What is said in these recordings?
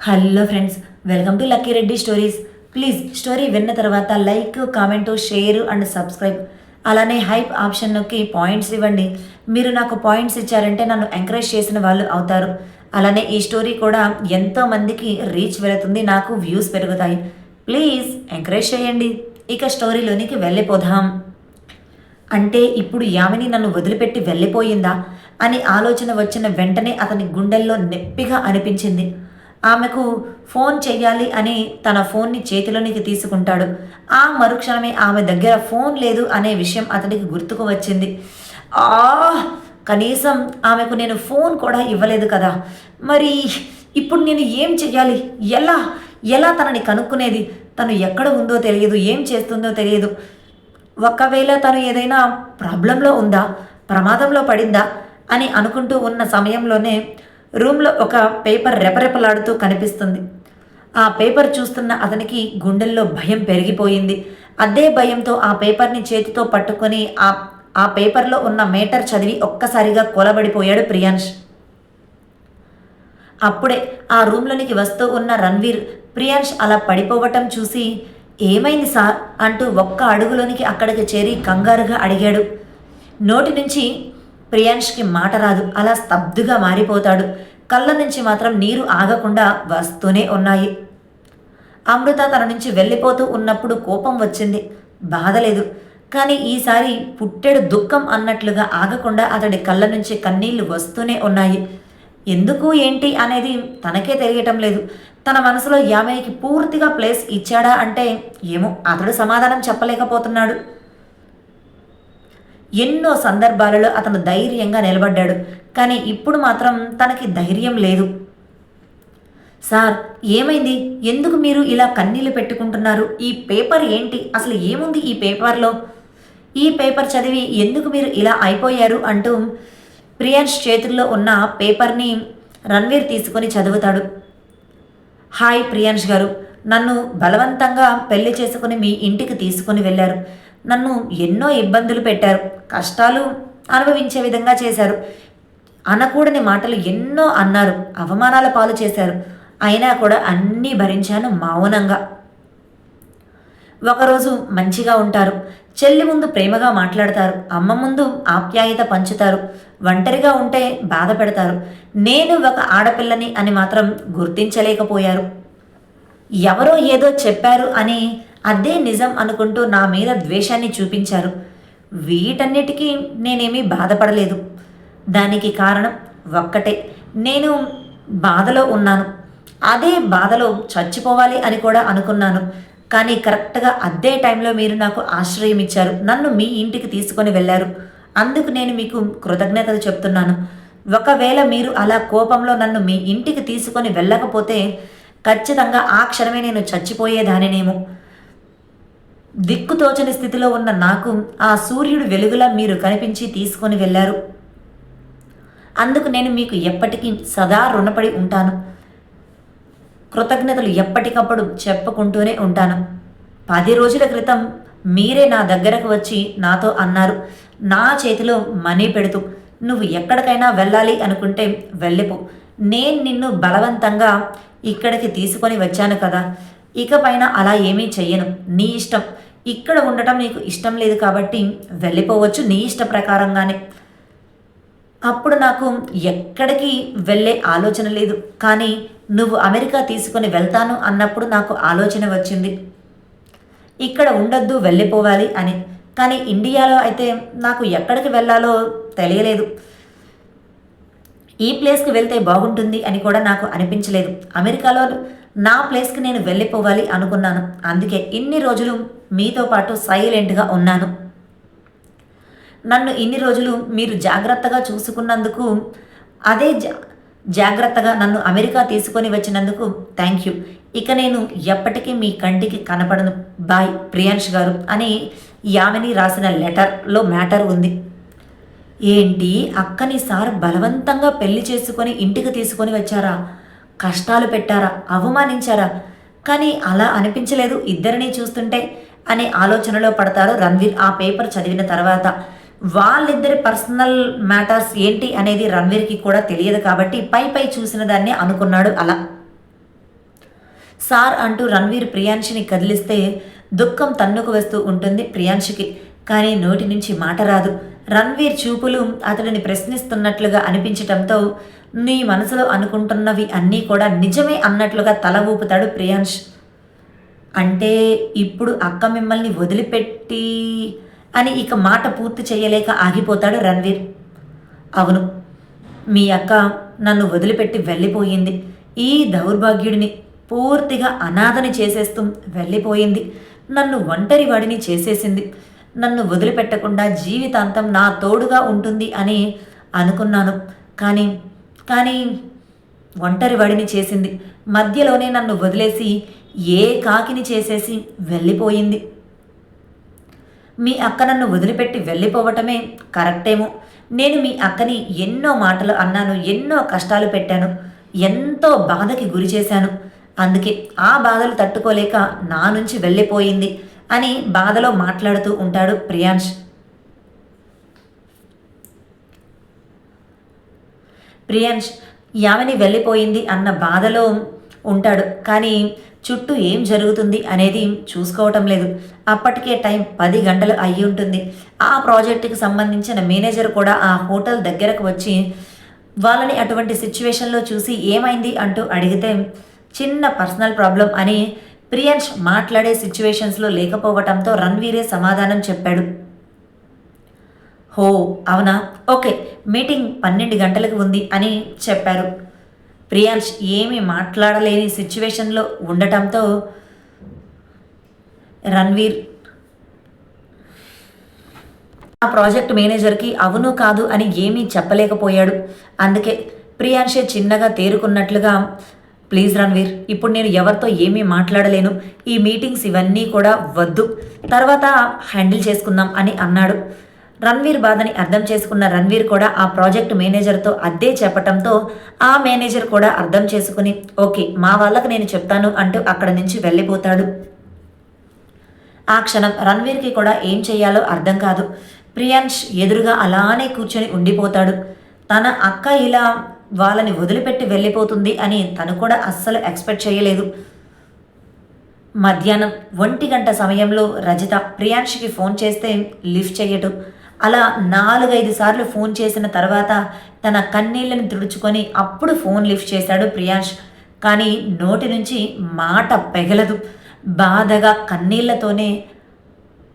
Hello friends welcome to Lucky Reddy stories please story విన్న తర్వాత like comment share and subscribe అలానే hype option నొక్కి points ఇవ్వండి. మీరు నాకు పాయింట్స్ ఇచ్చారంటే నన్ను ఎంకరేజ్ చేసిన వాళ్ళు అవుతారు. అలానే ఈ స్టోరీ కూడా ఎంతో మందికి రీచ్ వెళుతుంది. నాకు వ్యూస్ పెరుగుతాయి. ప్లీజ్ ఎంకరేజ్ చేయండి. ఇక స్టోరీలోనికి వెళ్ళిపోదాం. అంటే ఇప్పుడు యామిని నన్ను వదిలిపెట్టి వెళ్ళిపోయిందా? అని ఆలోచన వచ్చిన వెంటనే అతని గుండెల్లో నొప్పిగా అనిపించింది. ఆమెకు ఫోన్ చెయ్యాలి అని తన ఫోన్ని చేతిలోనికి తీసుకుంటాడు. ఆ మరుక్షణమే ఆమె దగ్గర ఫోన్ లేదు అనే విషయం అతనికి గుర్తుకు వచ్చింది. ఆ! కనీసం ఆమెకు నేను ఫోన్ కూడా ఇవ్వలేదు కదా. మరి ఇప్పుడు నేను ఏం చెయ్యాలి? ఎలా? ఎలా తనని కనుక్కునేది? తను ఎక్కడ ఉందో తెలియదు ఏం చేస్తుందో తెలియదు. ఒకవేళ తను ఏదైనా ప్రాబ్లంలో ఉందా? ప్రమాదంలో పడిందా? అని అనుకుంటూ ఉన్న సమయంలోనే రూమ్లో ఒక పేపర్ రెపరెపలాడుతూ కనిపిస్తుంది. ఆ పేపర్ చూస్తున్న అతనికి గుండెల్లో భయం పెరిగిపోయింది. అదే భయంతో ఆ పేపర్ని చేతితో పట్టుకొని ఆ ఆ పేపర్లో ఉన్న మేటర్ చదివి ఒక్కసారిగా కొలబడిపోయాడు ప్రియాంష్ అప్పుడే ఆ రూమ్లోనికి వస్తూ ఉన్న రణ్వీర్ ప్రియాంష్ అలా పడిపోవటం చూసి ఏమైంది సార్? అంటూ ఒక్క అడుగులోనికి అక్కడికి చేరి కంగారుగా అడిగాడు. నోటి నుంచి ప్రియాంష్కి మాట రాదు. అలా స్తబ్దుగా మారిపోతాడు. కళ్ళ నుంచి మాత్రం నీరు ఆగకుండా వస్తూనే ఉన్నాయి. అమృత తన నుంచి వెళ్ళిపోతూ ఉన్నప్పుడు కోపం వచ్చింది. బాధలేదు కానీ ఈసారి పుట్టెడు దుఃఖం అన్నట్లుగా ఆగకుండా అతడి కళ్ళ నుంచి కన్నీళ్ళు వస్తూనే ఉన్నాయి. ఎందుకు ఏంటి అనేది తనకే తెలియటం లేదు. తన మనసులో యామయ్యకి పూర్తిగా ప్లేస్ ఇచ్చాడా అంటే ఏమో అతడు సమాధానం చెప్పలేకపోతున్నాడు. ఎన్నో సందర్భాలలో అతను ధైర్యంగా నిలబడ్డాడు. కానీ ఇప్పుడు మాత్రం తనకి ధైర్యం లేదు. సార్ ఏమైంది? ఎందుకు మీరు ఇలా కన్నీళ్ళు పెట్టుకుంటున్నారు? ఈ పేపర్ ఏంటి? అసలు ఏముంది ఈ పేపర్లో? ఈ పేపర్ చదివి ఎందుకు మీరు ఇలా అయిపోయారు? అంటూ ప్రియాన్స్ చేతుల్లో ఉన్న పేపర్ని రణ్వీర్ తీసుకొని చదువుతాడు. హాయ్ ప్రియాన్స్ గారు. నన్ను బలవంతంగా పెళ్ళి చేసుకుని మీ ఇంటికి తీసుకుని వెళ్ళారు. నన్ను ఎన్నో ఇబ్బందులు పెట్టారు కష్టాలు అనుభవించే విధంగా చేశారు. అనకూడని మాటలు ఎన్నో అన్నారు అవమానాల పాలు చేశారు. అయినా కూడా అన్నీ భరించాను మౌనంగా. ఒకరోజు మంచిగా ఉంటారు చెల్లి ముందు ప్రేమగా మాట్లాడతారు అమ్మ ముందు ఆప్యాయత పంచుతారు ఒంటరిగా ఉంటే బాధ పెడతారు. నేను ఒక ఆడపిల్లని అని మాత్రం గుర్తించలేకపోయారు. ఎవరో ఏదో చెప్పారు అని అదే నిజం అనుకుంటూ నా మీద ద్వేషాన్ని చూపించారు. వీటన్నిటికీ నేనేమీ బాధపడలేదు. దానికి కారణం ఒక్కటే. నేను బాధలో ఉన్నాను. అదే బాధలో చచ్చిపోవాలి అని కూడా అనుకున్నాను. కానీ కరెక్ట్గా అదే టైంలో మీరు నాకు ఆశ్రయం ఇచ్చారు. నన్ను మీ ఇంటికి తీసుకొని వెళ్ళారు. అందుకు నేను మీకు కృతజ్ఞతలు చెప్తున్నాను. ఒకవేళ మీరు అలా కోపంలో నన్ను మీ ఇంటికి తీసుకొని వెళ్ళకపోతే ఖచ్చితంగా ఆ క్షణమే నేను చచ్చిపోయేదానినేమో. దిక్కుతోచని స్థితిలో ఉన్న నాకు ఆ సూర్యుడు వెలుగులా మీరు కనిపించి తీసుకొని వెళ్ళారు. అందుకు నేను మీకు ఎప్పటికీ సదా రుణపడి ఉంటాను. కృతజ్ఞతలు ఎప్పటికప్పుడు చెప్పుకుంటూనే ఉంటాను. పది రోజుల క్రితం మీరే నా దగ్గరకు వచ్చి నాతో అన్నారు. నా చేతిలో మనీ పెడుతూ నువ్వు ఎక్కడికైనా వెళ్ళాలి అనుకుంటే వెళ్ళిపో. నేను నిన్ను బలవంతంగా ఇక్కడికి తీసుకొని వచ్చాను కదా. ఇకపైన అలా ఏమీ చెయ్యను. నీ ఇష్టం. ఇక్కడ ఉండటం నీకు ఇష్టం లేదు కాబట్టి వెళ్ళిపోవచ్చు నీ ఇష్ట ప్రకారంగానే. అప్పుడు నాకు ఎక్కడికి వెళ్ళే ఆలోచన లేదు. కానీ నువ్వు అమెరికా తీసుకొని వెళ్తాను అన్నప్పుడు నాకు ఆలోచన వచ్చింది. ఇక్కడ ఉండొద్దు వెళ్ళిపోవాలి అని. కానీ ఇండియాలో అయితే నాకు ఎక్కడికి వెళ్ళాలో తెలియలేదు. ఈ ప్లేస్కి వెళ్తే బాగుంటుంది అని కూడా నాకు అనిపించలేదు. అమెరికాలో నా ప్లేస్కి నేను వెళ్ళిపోవాలి అనుకున్నాను. అందుకే ఇన్ని రోజులు మీతో పాటు సైలెంట్గా ఉన్నాను. నన్ను ఇన్ని రోజులు మీరు జాగ్రత్తగా చూసుకున్నందుకు అదే జా జాగ్రత్తగా నన్ను అమెరికా తీసుకొని వచ్చినందుకు థ్యాంక్ యూ. ఇక నేను ఎప్పటికీ మీ కంటికి కనపడను. బాయ్ ప్రియాంష్ గారు అని యామిని రాసిన లెటర్లో మ్యాటర్ ఉంది. ఏంటి? అక్కని సార్ బలవంతంగా పెళ్ళి చేసుకొని ఇంటికి తీసుకొని వచ్చారా? కష్టాలు పెట్టారా? అవమానించారా? కానీ అలా అనిపించలేదు ఇద్దరిని చూస్తుంటే అనే ఆలోచనలో పడతారు రణ్వీర్. ఆ పేపర్ చదివిన తర్వాత వాళ్ళిద్దరి పర్సనల్ మ్యాటర్స్ ఏంటి అనేది రణ్వీర్కి కూడా తెలియదు కాబట్టి పై పై చూసిన దాన్ని అనుకున్నాడు అలా. సార్ అంటూ రణ్వీర్ ప్రియాంశిని కదిలిస్తే దుఃఖం తన్నుకు వస్తూ ఉంటుంది ప్రియాంశికి. కానీ నోటి నుంచి మాట రాదు. రణ్వీర్ చూపులు అతడిని ప్రశ్నిస్తున్నట్లుగా అనిపించటంతో నీ మనసులో అనుకుంటున్నవి అన్నీ కూడా నిజమే అన్నట్లుగా తల ఊపుతాడు ప్రియాంష్ అంటే ఇప్పుడు అక్క మిమ్మల్ని వదిలిపెట్టి అని ఇక మాట పూర్తి చేయలేక ఆగిపోతాడు రణ్వీర్. అవును మీ అక్క నన్ను వదిలిపెట్టి వెళ్ళిపోయింది. ఈ దౌర్భాగ్యుడిని పూర్తిగా అనాథని చేసేస్తూ వెళ్ళిపోయింది. నన్ను ఒంటరి వాడిని చేసేసింది. నన్ను వదిలిపెట్టకుండా జీవితాంతం నా తోడుగా ఉంటుంది అని అనుకున్నాను. కానీ కానీ ఒంటరి వాడిని చేసింది. మధ్యలోనే నన్ను వదిలేసి ఏ కాకిని చేసేసి వెళ్ళిపోయింది? మీ అక్క నన్ను వదిలిపెట్టి వెళ్ళిపోవటమే కరెక్టేమో. నేను మీ అక్కని ఎన్నో మాటలు అన్నాను ఎన్నో కష్టాలు పెట్టాను ఎంతో బాధకి గురి చేశాను. అందుకే ఆ బాధలు తట్టుకోలేక నా నుంచి వెళ్ళిపోయింది అని బాధలో మాట్లాడుతూ ఉంటాడు ప్రియాంష్ ప్రియాంష్ యావని వెళ్ళిపోయింది అన్న బాధలో ఉంటాడు. కానీ చుట్టూ ఏం జరుగుతుంది అనేది చూసుకోవటం లేదు. అప్పటికే టైం పది గంటలు అయి ఉంటుంది. ఆ ప్రాజెక్టుకి సంబంధించిన మేనేజర్ కూడా ఆ హోటల్ దగ్గరకు వచ్చి వాళ్ళని అటువంటి సిచ్యువేషన్లో చూసి ఏమైంది? అంటూ అడిగితే చిన్న పర్సనల్ ప్రాబ్లం అని ప్రియాంష్ మాట్లాడే సిచ్యువేషన్స్లో లేకపోవటంతో రణ్వీరే సమాధానం చెప్పాడు. హో అవునా? ఓకే మీటింగ్ పన్నెండు గంటలకు ఉంది అని చెప్పారు. ప్రియాంష్ ఏమీ మాట్లాడలేని సిచ్యువేషన్లో ఉండటంతో రణ్వీర్ ఆ ప్రాజెక్ట్ మేనేజర్కి అవును కాదు అని ఏమీ చెప్పలేకపోయాడు. అందుకే ప్రియాంషే చిన్నగా తేరుకున్నట్లుగా ప్లీజ్ రణ్వీర్ ఇప్పుడు నేను ఎవరితో ఏమీ మాట్లాడలేను. ఈ మీటింగ్స్ ఇవన్నీ కూడా వద్దు. తర్వాత హ్యాండిల్ చేసుకుందాం అని అన్నాడు. రణ్వీర్ బాధని అర్థం చేసుకున్న రణ్వీర్ కూడా ఆ ప్రాజెక్ట్ మేనేజర్తో అద్దే చెప్పటంతో ఆ మేనేజర్ కూడా అర్థం చేసుకుని ఓకే మా వాళ్ళకి నేను చెప్తాను అంటూ అక్కడ నుంచి వెళ్ళిపోతాడు. ఆ క్షణం రణ్వీర్కి కూడా ఏం చేయాలో అర్థం కాదు. ప్రియాంష్ ఎదురుగా అలానే కూర్చొని ఉండిపోతాడు. తన అక్క ఇలా వాళ్ళని వదిలిపెట్టి వెళ్ళిపోతుంది అని తను కూడా అస్సలు ఎక్స్పెక్ట్ చేయలేదు. మధ్యాహ్నం ఒంటి గంట సమయంలో రజిత ప్రియాంష్కి ఫోన్ చేస్తే లిఫ్ట్ చేయటం. అలా నాలుగైదు సార్లు ఫోన్ చేసిన తర్వాత తన కన్నీళ్ళని తుడుచుకొని అప్పుడు ఫోన్ లిఫ్ట్ చేశాడు ప్రియాంష్. కానీ నోటి నుంచి మాట పెగలదు. బాధగా కన్నీళ్ళతోనే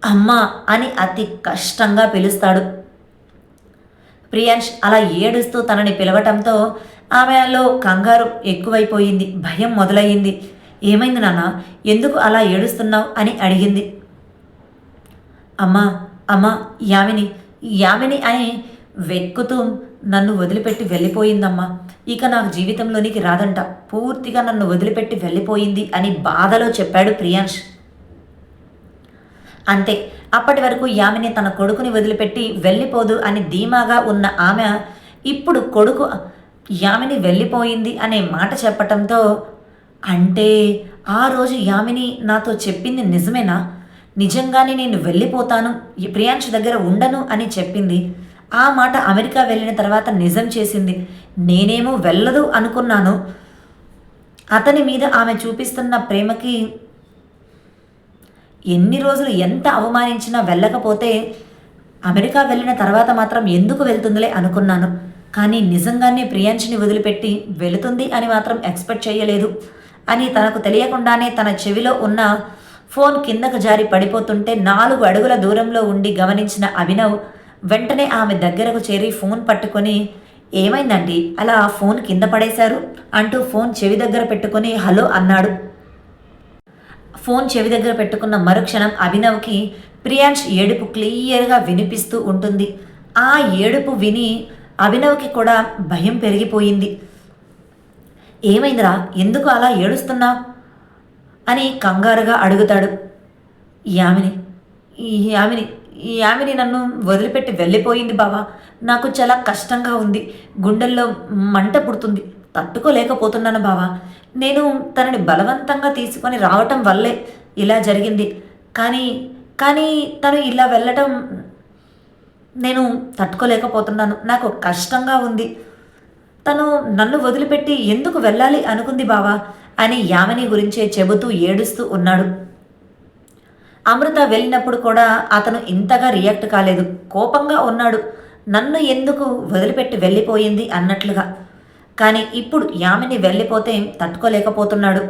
అమ్మా అని అతి కష్టంగా పిలుస్తాడు. ప్రియాంష్ అలా ఏడుస్తూ తనని పిలవటంతో ఆమెలో కంగారు ఎక్కువైపోయింది భయం మొదలయ్యింది. ఏమైంది నాన్న? ఎందుకు అలా ఏడుస్తున్నావు? అని అడిగింది. అమ్మా అమ్మా యామిని యామిని అని వెక్కుతూ నన్ను వదిలిపెట్టి వెళ్ళిపోయిందమ్మా. ఇక నాకు జీవితంలోనికి రాదంట. పూర్తిగా నన్ను వదిలిపెట్టి వెళ్ళిపోయింది అని బాధలో చెప్పాడు ప్రియాంష్ అంతే అప్పటి వరకు యామిని తన కొడుకుని వదిలిపెట్టి వెళ్ళిపోదు అని ధీమాగా ఉన్న ఆమె ఇప్పుడు కొడుకు యామిని వెళ్ళిపోయింది అనే మాట చెప్పటంతో అంటే ఆ రోజు యామిని నాతో చెప్పింది నిజమేనా? నిజంగానే నేను వెళ్ళిపోతాను ఈ ప్రియాంష్ దగ్గర ఉండను అని చెప్పింది. ఆ మాట అమెరికా వెళ్ళిన తర్వాత నిజం చేసింది. నేనేమో వెళ్ళదు అనుకున్నాను. అతని మీద ఆమె చూపిస్తున్న ప్రేమకి ఎన్ని రోజులు ఎంత అవమానించినా వెళ్ళకపోతే అమెరికా వెళ్ళిన తర్వాత మాత్రం ఎందుకు వెళ్తుందిలే అనుకున్నాను. కానీ నిజంగానే ప్రియాంశిని వదిలిపెట్టి వెళుతుంది అని మాత్రం ఎక్స్పెక్ట్ చేయలేదు. అని తనకు తెలియకుండానే తన చెవిలో ఉన్న ఫోన్ కిందకు జారి పడిపోతుంటే నాలుగు అడుగుల దూరంలో ఉండి గమనించిన అభినవ్ వెంటనే ఆమె దగ్గరకు చేరి ఫోన్ పట్టుకొని ఏమైందండి? అలా ఫోన్ కింద పడేశారు? అంటూ ఫోన్ చెవి దగ్గర పెట్టుకొని హలో అన్నాడు. ఫోన్ చెవి దగ్గర పెట్టుకున్న మరుక్షణం అభినవ్కి ప్రియాంష్ ఏడుపు క్లియర్గా వినిపిస్తూ ఉంటుంది. ఆ ఏడుపు విని అభినవ్కి కూడా భయం పెరిగిపోయింది. ఏమైందిరా? ఎందుకు అలా ఏడుస్తున్నావు? అని కంగారుగా అడుగుతాడు. యామిని ఈ యామిని ఈ యామిని నన్ను వదిలిపెట్టి వెళ్ళిపోయింది బావా. నాకు చాలా కష్టంగా ఉంది. గుండెల్లో మంట పుడుతుంది. తట్టుకోలేకపోతున్నాను బావా. నేను తనని బలవంతంగా తీసుకొని రావటం వల్లే ఇలా జరిగింది. కానీ కానీ తను ఇలా వెళ్ళటం నేను తట్టుకోలేకపోతున్నాను. నాకు కష్టంగా ఉంది. తను నన్ను వదిలిపెట్టి ఎందుకు వెళ్ళాలి అనుకుంది బావా. అని యామిని గురించే చెబుతూ ఏడుస్తూ ఉన్నాడు. అమృత వెళ్ళినప్పుడు కూడా అతను ఇంతగా రియాక్ట్ కాలేదు. కోపంగా ఉన్నాడు. నన్ను ఎందుకు వదిలిపెట్టి వెళ్ళిపోయింది అన్నట్లుగా. కానీ ఇప్పుడు యామిని వెళ్ళిపోతే తట్టుకోలేకపోతున్నాడు.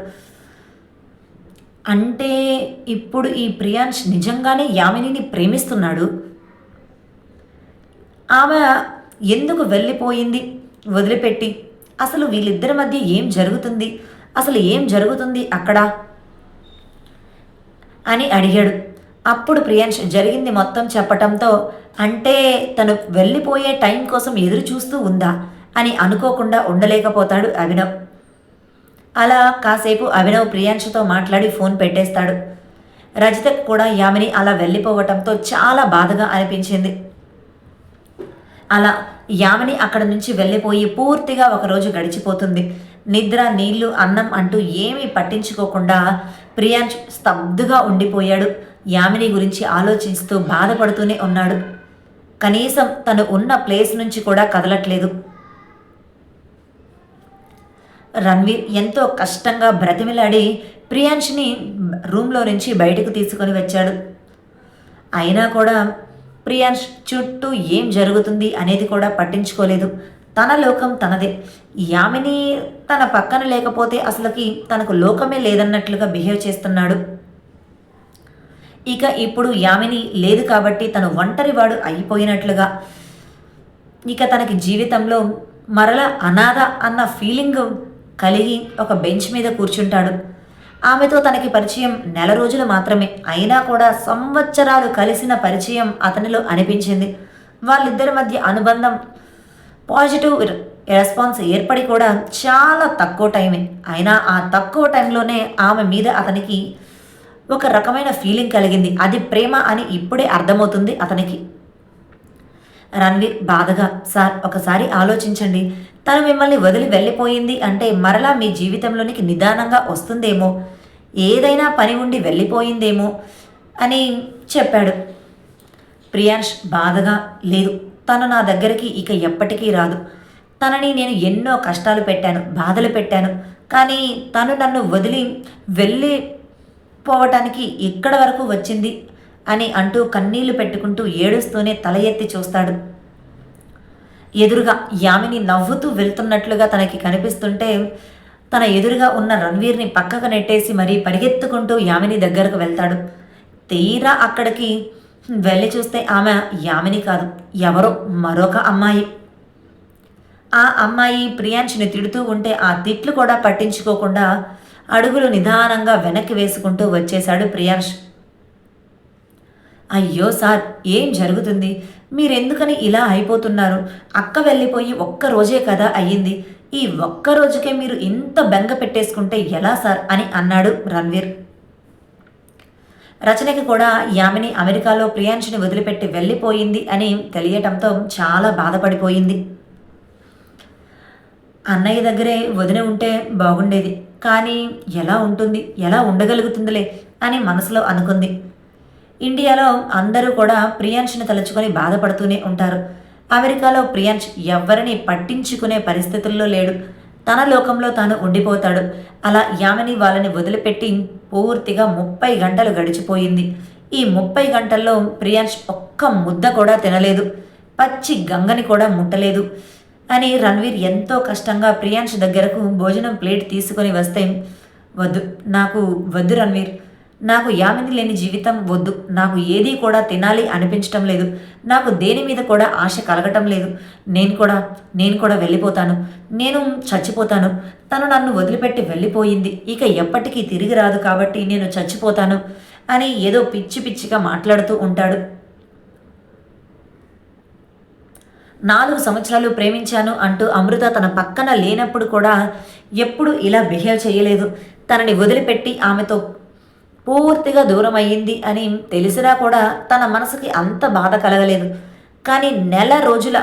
అంటే ఇప్పుడు ఈ ప్రియాంష్ నిజంగానే యామినిని ప్రేమిస్తున్నాడు? ఆమె ఎందుకు వెళ్ళిపోయింది? వదిలిపెట్టి. అసలు వీళ్ళిద్దరి మధ్య ఏం జరుగుతుంది? అసలు ఏం జరుగుతుంది అక్కడ? అని అడిగాడు. అప్పుడు ప్రియాంష్ జరిగింది మొత్తం చెప్పటంతో అంటే తను వెళ్ళిపోయే టైం కోసం ఎదురు చూస్తూ ఉందా అని అనుకోకుండా ఉండలేకపోతాడు అభినవ్. అలా కాసేపు అభినవ్ ప్రియాంష్తో మాట్లాడి ఫోన్ పెట్టేస్తాడు. రజితకు కూడా యామిని అలా వెళ్ళిపోవటంతో చాలా బాధగా అనిపించింది. అలా యామిని అక్కడ నుంచి వెళ్ళిపోయి పూర్తిగా ఒకరోజు గడిచిపోతుంది. నిద్ర నీళ్ళు అన్నం అంటూ ఏమీ పట్టించుకోకుండా ప్రియాంష్ స్తబ్దుగా ఉండిపోయాడు. యామిని గురించి ఆలోచిస్తూ బాధపడుతూనే ఉన్నాడు. కనీసం తను ఉన్న ప్లేస్ నుంచి కూడా కదలట్లేదు. రణ్వీర్ ఎంతో కష్టంగా బ్రతిమిలాడి ప్రియాంష్ని రూమ్లో నుంచి బయటకు తీసుకొని వచ్చాడు. అయినా కూడా ప్రియాంష్ చుట్టూ ఏం జరుగుతుంది అనేది కూడా పట్టించుకోలేదు. తన లోకం తనదే. యామిని తన పక్కన లేకపోతే అసలుకి తనకు లోకమే లేదన్నట్లుగా బిహేవ్ చేస్తున్నాడు. ఇక ఇప్పుడు యామిని లేదు కాబట్టి తను ఒంటరివాడు అయిపోయినట్లుగా. ఇక తనకి జీవితంలో మరల అనాథ అన్న ఫీలింగ్ కలిగి ఒక బెంచ్ మీద కూర్చుంటాడు. ఆమెతో తనకి పరిచయం నెల రోజులు మాత్రమే. అయినా కూడా సంవత్సరాలు కలిసిన పరిచయం అతనిలో అనిపించింది. వాళ్ళిద్దరి మధ్య అనుబంధం పాజిటివ్ రెస్పాన్స్ ఏర్పడి కూడా చాలా తక్కువ టైమే. అయినా ఆ తక్కువ టైంలోనే ఆమె మీద అతనికి ఒక రకమైన ఫీలింగ్ కలిగింది. అది ప్రేమ అని ఇప్పుడే అర్థమవుతుంది అతనికి. రణ్వీర్ బాధగా సార్ ఒకసారి ఆలోచించండి. తను మిమ్మల్ని వదిలి వెళ్ళిపోయింది అంటే మరలా మీ జీవితంలోనికి నిదానంగా వస్తుందేమో. ఏదైనా పని ఉండి వెళ్ళిపోయిందేమో అని చెప్పాడు. ప్రియాంష్ బాధగా లేదు తను నా దగ్గరికి ఇక ఎప్పటికీ రాదు. తనని నేను ఎన్నో కష్టాలు పెట్టాను బాధలు పెట్టాను. కానీ తను నన్ను వదిలి వెళ్ళి పోవటానికి ఇక్కడ వరకు వచ్చింది అని అంటూ కన్నీళ్ళు పెట్టుకుంటూ ఏడుస్తూనే తల ఎత్తి చూస్తాడు. ఎదురుగా యామిని నవ్వుతూ వెళ్తున్నట్లుగా తనకి కనిపిస్తుంటే తన ఎదురుగా ఉన్న రణ్వీర్ని పక్కకు నెట్టేసి మరీ పరిగెత్తుకుంటూ యామిని దగ్గరకు వెళ్తాడు. తీరా అక్కడికి వెళ్ళి చూస్తే ఆమె యామిని కాదు ఎవరో మరొక అమ్మాయి. ఆ అమ్మాయి ప్రియాంష్ని తిడుతూ ఉంటే ఆ తిట్లు కూడా పట్టించుకోకుండా అడుగులు నిదానంగా వెనక్కి వేసుకుంటూ వచ్చేశాడు ప్రియాంష్ అయ్యో సార్ ఏం జరుగుతుంది? మీరెందుకని ఇలా అయిపోతున్నారు? అక్క వెళ్ళిపోయి ఒక్క రోజే కదా అయ్యింది. ఈ ఒక్క రోజుకే మీరు ఇంత బెంగ పెట్టేసుకుంటే ఎలా సార్ అని అన్నాడు రణ్వీర్. రచనకి కూడా యామిని అమెరికాలో ప్రియాంష్ని వదిలిపెట్టి వెళ్ళిపోయింది అని తెలియటంతో చాలా బాధపడిపోయింది. అన్నయ్య దగ్గరే వదిన ఉంటే బాగుండేది. కానీ ఎలా ఉంటుంది? ఎలా ఉండగలుగుతుందిలే అని మనసులో అనుకుంది. ఇండియాలో అందరూ కూడా ప్రియాంష్ని తలుచుకొని బాధపడుతూనే ఉంటారు. అమెరికాలో ప్రియాంష్ ఎవ్వరిని పట్టించుకునే పరిస్థితుల్లో లేడు. తన లోకంలో తాను ఉండిపోతాడు. అలా యామిని వాళ్ళని వదిలిపెట్టి పూర్తిగా ముప్పై గంటలు గడిచిపోయింది. ఈ ముప్పై గంటల్లో ప్రియాంష్ ఒక్క ముద్ద కూడా తినలేదు. పచ్చి గంగని కూడా ముట్టలేదు. అని రణ్వీర్ ఎంతో కష్టంగా ప్రియాంష్ దగ్గరకు భోజనం ప్లేట్ తీసుకొని వస్తే వద్దు నాకు వద్దు రణ్వీర్. నాకు యామిని లేని జీవితం వద్దు. నాకు ఏదీ కూడా తినాలి అనిపించటం లేదు. నాకు దేని మీద కూడా ఆశ కలగటం లేదు. నేను కూడా నేను కూడా వెళ్ళిపోతాను. నేను చచ్చిపోతాను. తను నన్ను వదిలిపెట్టి వెళ్ళిపోయింది. ఇక ఎప్పటికీ తిరిగి రాదు కాబట్టి నేను చచ్చిపోతాను అని ఏదో పిచ్చి పిచ్చిగా మాట్లాడుతూ ఉంటాడు. నాలుగు సంవత్సరాలు ప్రేమించాను అంటూ అమృత తన పక్కన లేనప్పుడు కూడా ఎప్పుడు ఇలా బిహేవ్ చేయలేదు. తనని వదిలిపెట్టి ఆమెతో పూర్తిగా దూరం అయ్యింది అని తెలిసినా కూడా తన మనసుకి అంత బాధ కలగలేదు. కానీ నెల రోజుల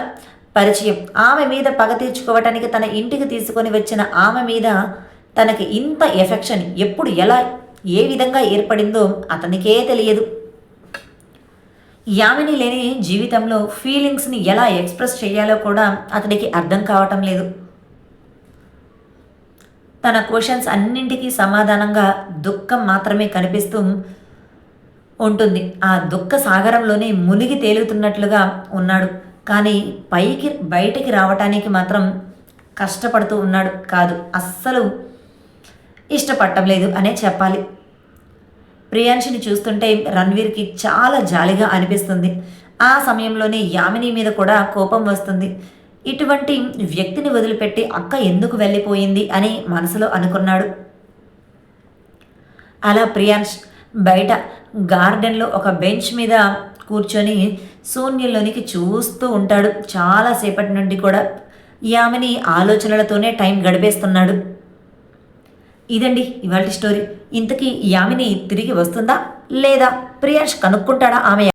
పరిచయం. ఆమె మీద పగ తీర్చుకోవటానికి తన ఇంటికి తీసుకొని వచ్చిన ఆమె మీద తనకి ఇంత ఎఫెక్షన్ ఎప్పుడు ఎలా ఏ విధంగా ఏర్పడిందో అతనికే తెలియదు. యామిని లేని జీవితంలో ఫీలింగ్స్ని ఎలా ఎక్స్ప్రెస్ చేయాలో కూడా అతనికి అర్థం కావటం లేదు. తన క్వశ్చన్స్ అన్నింటికీ సమాధానంగా దుఃఖం మాత్రమే కనిపిస్తూ ఉంటుంది. ఆ దుఃఖ సాగరంలోనే మునిగి తేలుతున్నట్లుగా ఉన్నాడు. కానీ పైకి బయటికి రావటానికి మాత్రం కష్టపడుతూ ఉన్నాడు కాదు. అస్సలు ఇష్టపడటం లేదు అనే చెప్పాలి. ప్రియాంశిని చూస్తుంటే రణ్వీర్కి చాలా జాలిగా అనిపిస్తుంది. ఆ సమయంలోనే యామిని మీద కూడా కోపం వస్తుంది. ఇటువంటి వ్యక్తిని వదిలిపెట్టి అక్క ఎందుకు వెళ్ళిపోయింది అని మనసులో అనుకున్నాడు. అలా ప్రియాంష్ బయట గార్డెన్లో ఒక బెంచ్ మీద కూర్చొని శూన్యంలోనికి చూస్తూ ఉంటాడు. చాలాసేపటి నుండి కూడా యామిని ఆలోచనలతోనే టైం గడిపేస్తున్నాడు. ఇదండి ఇవాళ స్టోరీ. ఇంతకీ యామిని తిరిగి వస్తుందా లేదా? ప్రియాంష్ కనుక్కుంటాడా ఆమె